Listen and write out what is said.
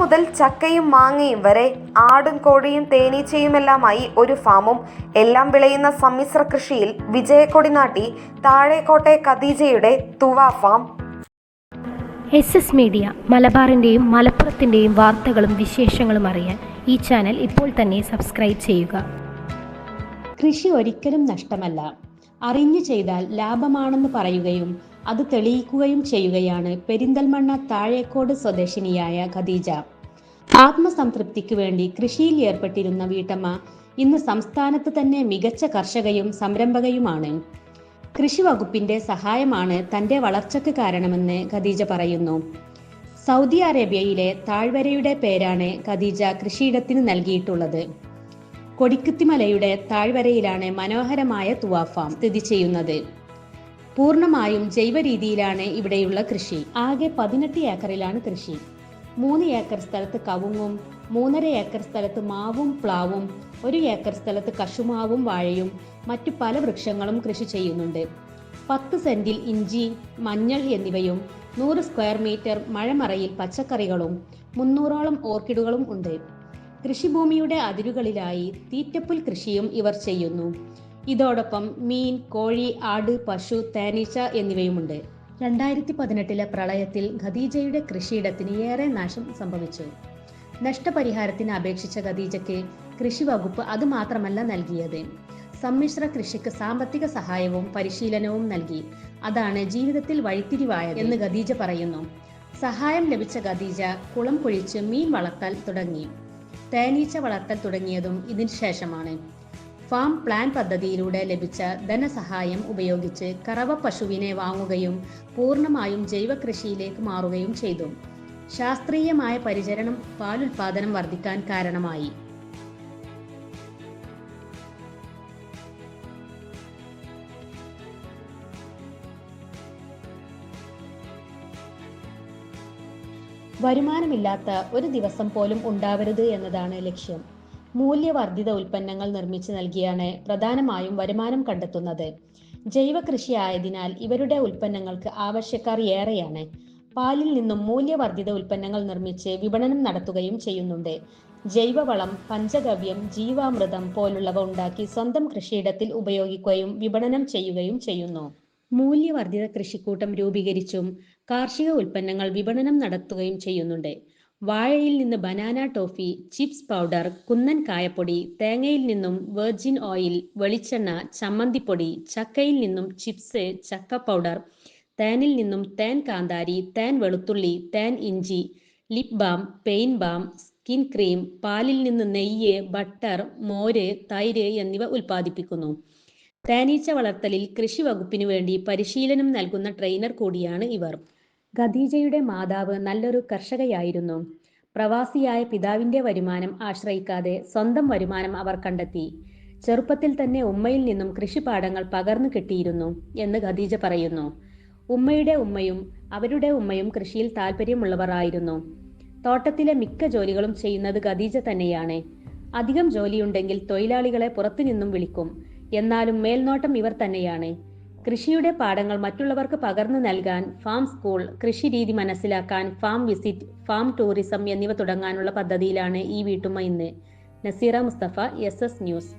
മുതൽ ചക്കയും മാങ്ങയും വരെ ആടും കോഴിയും തേനീച്ചയുമെല്ലാമായി ഒരു ഫാമും. എല്ലാം വിളയുന്ന സമ്മിശ്ര കൃഷിയിൽ വിജയക്കൊടി നാട്ടി താഴേക്കോട്ടെ ഖദീജയുടെ തുവ ഫാം. എസ് എസ് മീഡിയ മലബാറിന്റെയും മലപ്പുറത്തിന്റെയും വാർത്തകളും വിശേഷങ്ങളും അറിയാൻ ഈ ചാനൽ ഇപ്പോൾ തന്നെ സബ്സ്ക്രൈബ് ചെയ്യുക. കൃഷി ഒരിക്കലും നഷ്ടമല്ല. അറിഞ്ഞു ചെയ്താൽ ലാഭമാണെന്ന് പറയുകയും അത് തെളിയിക്കുകയും ചെയ്യുകയാണ് പെരിന്തൽമണ്ണ താഴേക്കോട് സ്വദേശിനിയായ ഖദീജ. ആത്മസംതൃപ്തിക്ക് വേണ്ടി കൃഷിയിൽ ഏർപ്പെട്ടിരുന്ന വീട്ടമ്മ ഇന്ന് സംസ്ഥാനത്ത് തന്നെ മികച്ച കർഷകയും സംരംഭകയുമാണ്. കൃഷി വകുപ്പിന്റെ സഹായമാണ് തന്റെ വളർച്ചയ്ക്ക് കാരണമെന്ന് ഖദീജ പറയുന്നു. സൗദി അറേബ്യയിലെ താഴ്വരയുടെ പേരാണ് ഖദീജ കൃഷിയിടത്തിന് നൽകിയിട്ടുള്ളത്. കൊടിക്കുത്തിമലയുടെ താഴ്വരയിലാണ് മനോഹരമായ തുവാഫാം സ്ഥിതി ചെയ്യുന്നത്. പൂർണമായും ജൈവ രീതിയിലാണ് ഇവിടെയുള്ള കൃഷി. ആകെ പതിനെട്ട് ഏക്കറിലാണ് കൃഷി. മൂന്ന് ഏക്കർ സ്ഥലത്ത് കവുങ്ങും മൂന്നര ഏക്കർ സ്ഥലത്ത് മാവും പ്ലാവും ഒരു ഏക്കർ സ്ഥലത്ത് കശുമാവും വാഴയും മറ്റു പല വൃക്ഷങ്ങളും കൃഷി ചെയ്യുന്നുണ്ട്. പത്ത് സെന്റിൽ ഇഞ്ചി മഞ്ഞൾ എന്നിവയും നൂറ് സ്ക്വയർ മീറ്റർ മഴമറയിൽ പച്ചക്കറികളും മുന്നൂറോളം ഓർക്കിഡുകളും ഉണ്ട്. കൃഷിഭൂമിയുടെ അതിരുകളിലായി തീറ്റപ്പുൽ കൃഷിയും ഇവർ ചെയ്യുന്നു. ഇതോടൊപ്പം മീൻ കോഴി ആട് പശു തേനീച്ച എന്നിവയുമുണ്ട്. രണ്ടായിരത്തി പതിനെട്ടിലെ പ്രളയത്തിൽ ഖദീജയുടെ കൃഷിയിടത്തിന് ഏറെ നാശം സംഭവിച്ചു. നഷ്ടപരിഹാരത്തിന് അപേക്ഷിച്ച ഖദീജയ്ക്ക് കൃഷി വകുപ്പ് അതുമാത്രമല്ല നൽകിയത്. സമ്മിശ്ര കൃഷിക്ക് സാമ്പത്തിക സഹായവും പരിശീലനവും നൽകി. അതാണ് ജീവിതത്തിൽ വഴിത്തിരിവായത് എന്ന് ഖദീജ പറയുന്നു. സഹായം ലഭിച്ച ഖദീജ കുളം കുഴിച്ച് മീൻ വളർത്താൻ തുടങ്ങി. തേനീച്ച വളർത്തൽ തുടങ്ങിയതും ഇതിനു ശേഷമാണ്. ഫാം പ്ലാൻ പദ്ധതിയിലൂടെ ലഭിച്ച ധനസഹായം ഉപയോഗിച്ച് കറവ പശുവിനെ വാങ്ങുകയും പൂർണമായും ജൈവ കൃഷിയിലേക്ക് മാറുകയും ചെയ്തു. ശാസ്ത്രീയമായ പരിചരണം പാലുൽപാദനം വർദ്ധിക്കാൻ കാരണമായി. വരുമാനമില്ലാത്ത ഒരു ദിവസം പോലും ഉണ്ടാവരുത് എന്നതാണ് ലക്ഷ്യം. മൂല്യവർദ്ധിത ഉൽപ്പന്നങ്ങൾ നിർമ്മിച്ച് നൽകിയാണ് പ്രധാനമായും വരുമാനം കണ്ടെത്തുന്നത്. ജൈവ കൃഷി ആയതിനാൽ ഇവരുടെ ഉൽപ്പന്നങ്ങൾക്ക് ആവശ്യക്കാർ ഏറെയാണ്. പാലിൽ നിന്നും മൂല്യവർദ്ധിത ഉൽപ്പന്നങ്ങൾ നിർമ്മിച്ച് വിപണനം നടത്തുകയും ചെയ്യുന്നുണ്ട്. ജൈവവളം പഞ്ചഗവ്യം ജീവാമൃതം പോലുള്ളവ ഉണ്ടാക്കി സ്വന്തം കൃഷിയിടത്തിൽ ഉപയോഗിക്കുകയും വിപണനം ചെയ്യുകയും ചെയ്യുന്നു. മൂല്യവർദ്ധിത കൃഷിക്കൂട്ടം രൂപീകരിച്ചും കാർഷിക ഉൽപ്പന്നങ്ങൾ വിപണനം നടത്തുകയും ചെയ്യുന്നുണ്ട്. വാഴയിൽ നിന്ന് ബനാന ടോഫി ചിപ്സ് പൗഡർ കുന്നൻ കായപ്പൊടി തേങ്ങയിൽ നിന്നും വെർജിൻ ഓയിൽ വെളിച്ചെണ്ണ ചമ്മന്തിപ്പൊടി ചക്കയിൽ നിന്നും ചിപ്സ് ചക്ക പൗഡർ തേനിൽ നിന്നും തേൻ കാന്താരി തേൻ വെളുത്തുള്ളി തേൻ ഇഞ്ചി lip balm pain balm skin cream പാലിൽ നിന്ന് നെയ്യ് ബട്ടർ മോര് തൈര് എന്നിവ ഉൽപ്പാദിപ്പിക്കുന്നു. തേനീച്ച വളർത്തലിൽ കൃഷി വകുപ്പിനു വേണ്ടി പരിശീലനം നൽകുന്ന ട്രെയിനർ കൂടിയാണ് ഇവർ. ഖദീജയുടെ മാതാവ് നല്ലൊരു കർഷകയായിരുന്നു. പ്രവാസിയായ പിതാവിന്റെ വരുമാനം ആശ്രയിക്കാതെ സ്വന്തം വരുമാനം അവർ കണ്ടെത്തി. ചെറുപ്പത്തിൽ തന്നെ ഉമ്മയിൽ നിന്നും കൃഷിപാഠങ്ങൾ പകർന്നു കിട്ടിയിരുന്നു എന്ന് ഖദീജ പറയുന്നു. ഉമ്മയുടെ ഉമ്മയും അവരുടെ ഉമ്മയും കൃഷിയിൽ താല്പര്യമുള്ളവർ ആയിരുന്നു തോട്ടത്തിലെ മിക്ക ജോലികളും ചെയ്യുന്നത് ഖദീജ തന്നെയാണ്. അധികം ജോലിയുണ്ടെങ്കിൽ തൊഴിലാളികളെ പുറത്തു നിന്നും വിളിക്കും. എന്നാലും മേൽനോട്ടം ഇവർ തന്നെയാണ്. കൃഷിയുടെ പാഠങ്ങൾ മറ്റുള്ളവർക്ക് പകർന്നു നൽകാൻ ഫാം സ്കൂൾ കൃഷി രീതി മനസ്സിലാക്കാൻ ഫാം വിസിറ്റ് ഫാം ടൂറിസം എന്നിവ തുടങ്ങാനുള്ള പദ്ധതിയിലാണ് ഈ വീട്ടുമ്മ ഇന്ന്. Naseera Musthafa S S news.